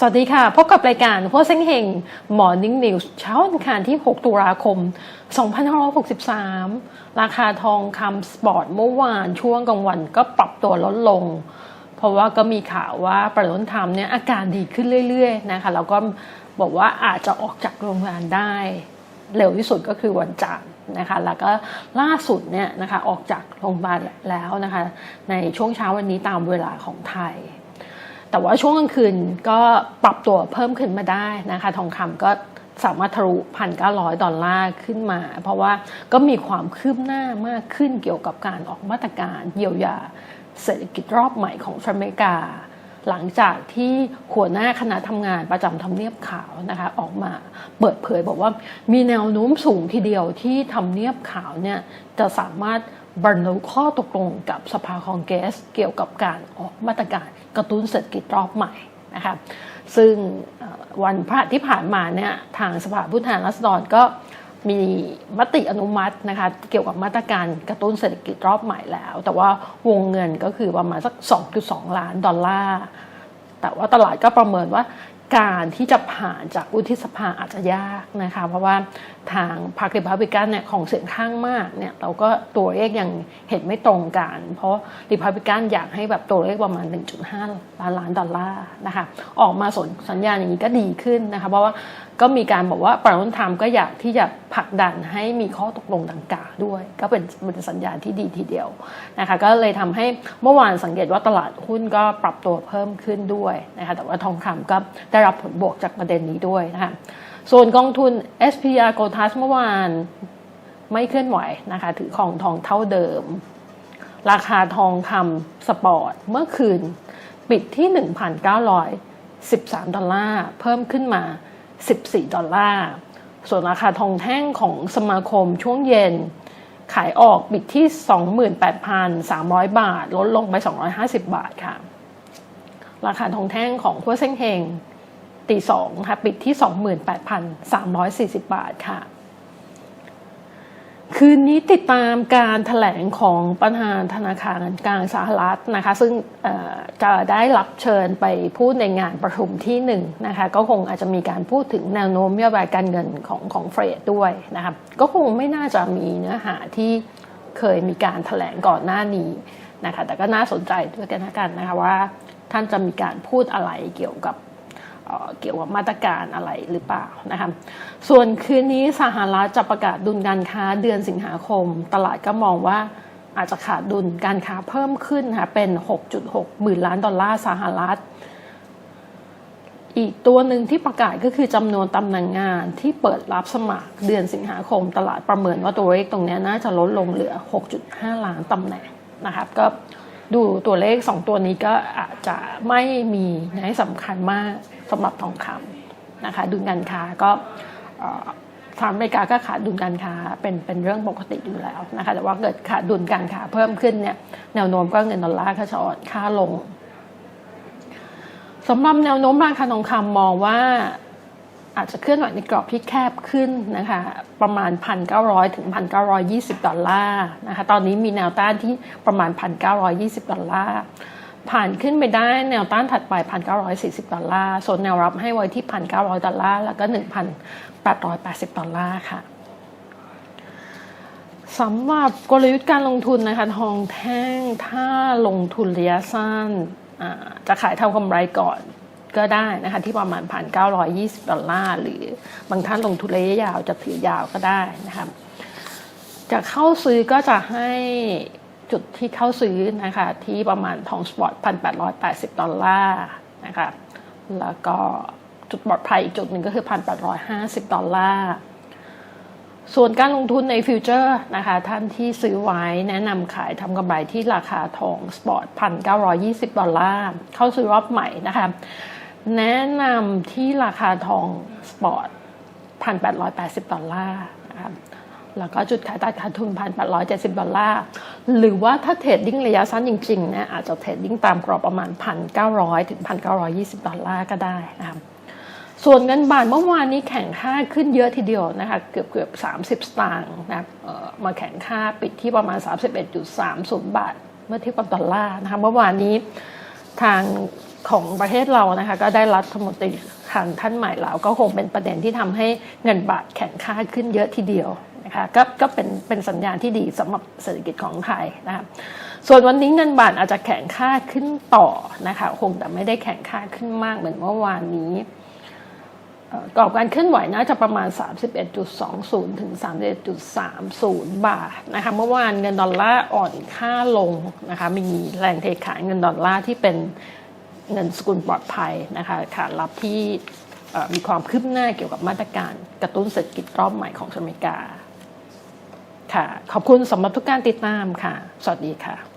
สวัสดีค่ะ พบกับรายการพวกเซ็งเฮง Morning News เช้าวันคารที่ 6 ตุลาคม 2563 ราคาทองคำสปอร์ตเมื่อวานช่วงกลางวันก็ปรับตัวลดลง เพราะว่าก็มีข่าวว่าประธานธรรมเนี่ยอาการดีขึ้นเรื่อยๆนะคะแล้วก็บอกว่าอาจจะออกจากโรงพยาบาลได้ เร็วที่สุดก็คือวันจันทร์นะคะแล้วก็ล่าสุดเนี่ยนะคะออกจากโรงพยาบาลแล้วนะคะในช่วงเช้าวันนี้ตามเวลาของไทย แต่ว่าช่วงกลางคืนก็ปรับตัวเพิ่มขึ้นมาได้นะคะ ทองคำก็สามารถทะลุพันเก้าร้อยดอลลาร์ขึ้นมา เพราะว่าก็มีความคืบหน้ามากขึ้นเกี่ยวกับการออกมาตรการเยียวยาเศรษฐกิจรอบใหม่ของสหรัฐอเมริกา หลังจากที่หัวหน้าคณะทำงานประจำทำเนียบขาวนะคะออกมาเปิดเผยบอกว่ามีแนวโน้มสูงทีเดียวที่ทำเนียบขาวเนี่ยจะสามารถ บรรลุข้อตกลงกับสภาคองเกรสเกี่ยวกับการออกมาตรการกระตุ้นเศรษฐกิจรอบใหม่นะคะซึ่งวันพระที่ผ่านมาเนี่ยทางสภาผู้แทนราษฎรก็มีมติอนุมัตินะคะเกี่ยวกับมาตรการกระตุ้นเศรษฐกิจรอบใหม่แล้ว แต่ว่าวงเงินก็คือประมาณสัก 2.2 ล้านดอลลาร์แต่ว่าตลาดก็ประเมินว่า การที่จะผ่านจากวุฒิสภาอาจจะยากนะคะ เพราะว่าทางพรรครีพับลิกันเนี่ยของเสียงข้างมากเนี่ยเราก็ตัวเลขยังเห็นไม่ตรงกัน เพราะรีพับลิกันอยากให้แบบตัวเลขประมาณ 1.5 ล้านล้านดอลลาร์นะคะออกมาสนสัญญาณอย่างนี้ก็ดีขึ้นนะคะเพราะว่าก็มีการบอกว่าประธานธรรมก็อยากที่จะผลักดันให้มีข้อตกลงดังกล่าวด้วย ก็เป็นเป็นสัญญาณที่ดีทีเดียวนะคะก็เลยทำให้เมื่อวานสังเกตว่าตลาดหุ้นก็ปรับตัวเพิ่มขึ้นด้วยนะคะแต่ว่าทองคำก็ไได้รับผลบวกจากประเด็นนี้ด้วยนะคะส่วนกองทุน SPR g o t a s เมื่อวานไม่เคลื่อนไหวนะคะ ถือของทองเท่าเดิม ราคาทองคำสปอร์ตเมื่อคืนปิดที่ 1,913 ดอลลาร์ เพิ่มขึ้นมา 14 ดอลลาร์ ส่วนราคาทองแท่งของสมาคมช่วงเย็น ขายออกปิดที่ 28,300 บาท ลดลงไป 250 บาทค่ะ ราคาทองแท่งของคัวเซ็งเฮง ตีสองค่ะปิดที่ 28,340 บาทค่ะ คืนนี้ติดตามการถแถลงของประธานธนาคารกลางสหรัฐนะคะ ซึ่งจะได้รับเชิญไปพูดในงานประชุมที่หนึ่งนะคะ ก็คงอาจจะมีการพูดถึงแนวโน้มนโยบายการเงินของของเฟดด้วยนะคะก็คงไม่น่าจะมีเนื้อหาที่เคยมีการถแถลงก่อนหน้านี้นะคะ แต่ก็น่าสนใจด้วยกันกันนะคะว่าท่านจะมีการพูดอะไรเกี่ยวกับ เกี่ยวกับมาตรการอะไรหรือเปล่านะคะส่วนคืนนี้สหรัฐจะประกาศดุลการค้าเดือนสิงหาคม ตลาดก็มองว่าอาจจะขาดดุลการค้าเพิ่มขึ้นค่ะเป็น 6.6 หมื่นล้านดอลลาร์สหรัฐ อีกตัวหนึ่งที่ประกาศก็คือจำนวนตำแหน่งงานที่เปิดรับสมัครเดือนสิงหาคม ตลาดประเมินว่าตัวเลขตรงนี้น่าจะลดลงเหลือ 6.5 ล้านตำแหน่งนะครับก็ ดูตัวเลข 2 ตัวนี้ก็อาจจะไม่มีนัยสำคัญมากสำหรับทองคำนะคะดุลการค้าก็ทางอเมริกาก็ขาดดุลการค้าเป็นเป็นเรื่องปกติอยู่แล้วนะคะแต่ว่าเกิดขาดดุลการค้าเพิ่มขึ้นเนี่ยแนวโน้มก็เงินดอลลาร์ก็จะอ่อนค่าลงสำหรับแนวโน้มราคาทองคำมองว่า อาจจะเคลื่อนไหวในกรอบที่แคบขึ้นนะคะประมาณ 1,900 ถึง 1,920 ดอลลาร์นะคะตอนนี้มีแนวต้านที่ประมาณ 1,920 ดอลลาร์ผ่านขึ้นไปได้แนวต้านถัดไป 1,940 ดอลลาร์ส่วนแนวรับให้ไว้ที่ 1,900 ดอลลาร์แล้วก็ 1,880 ดอลลาร์ค่ะสำหรับกลยุทธ์การลงทุนนะคะทองแท่งถ้าลงทุนระยะสั้นจะขายทำกำไรก่อน ก็ได้นะคะที่ประมาณ1,920ดอลลาร์หรือบางท่านลงทุนระยะยาวจะถือยาวก็ได้นะคะจะเข้าซื้อก็จะให้จุดที่เข้าซื้อนะคะที่ประมาณทองสปอร์ต1,880ดอลลาร์นะคะแล้วก็จุดปลอดภัยอีกจุดหนึ่งก็คือ1,850ดอลลาร์ ส่วนการลงทุนในฟิวเจอร์นะคะ ท่านที่ซื้อไว้แนะนำขายทำกำไรที่ราคาทองสปอร์ต1,920ดอลลาร์เข้าซื้อรอบใหม่นะคะ แนะนำที่ราคาทองสปอร์ต1,880ดอลลาร์นะคะแล้วก็จุดขายตัดขาดทุนพันแปดร้อยเจ็ดสิบดอลลาร์หรือว่าถ้าเทรดดิ้งระยะสั้นจริงๆนะอาจจะเทรดดิ้งตามกรอบประมาณพันเก้าร้อยถึงพันเก้าร้อยี่สิบดอลลาร์ก็ได้นะครับ ส่วนเงินบาทเมื่อวานนี้แข่งค่าขึ้นเยอะทีเดียวนะคะเกือบเกือบสามสิบสตางค์นะมาแข่งค่าปิดที่ประมาณ 31.30 บาท เมื่อเทียบกับดอลลาร์นะคะเมื่อวานนี้ทางของประเทศเรานะคะก็ได้รัฐมนตรีคลังท่านใหม่แล้วก็คงเป็นประเด็นที่ทำให้เงินบาทแข็งค่าขึ้นเยอะทีเดียวนะคะก็ก็เป็นเป็นสัญญาณที่ดีสำหรับเศรษฐกิจของไทยนะคะส่วนวันนี้เงินบาทอาจจะแข็งค่าขึ้นต่อนะคะคงแต่ไม่ได้แข็งค่าขึ้นมากเหมือนเมื่อวานนี้ กรอบการเคลื่อนไหวน่าจะประมาณ 31.20 ถึง 31.30 บาทนะคะเมื่อวานเงินดอลลาร์อ่อนค่าลงนะคะมีแรงเทขายเงินดอลลาร์ที่เป็นเงินสกุลปลอดภัยนะคะขารับที่มีความคืบหน้าเกี่ยวกับมาตรการกระตุ้นเศรษฐกิจรอบใหม่ของอเมริกาค่ะขอบคุณสำหรับทุกการติดตามค่ะ สวัสดีค่ะ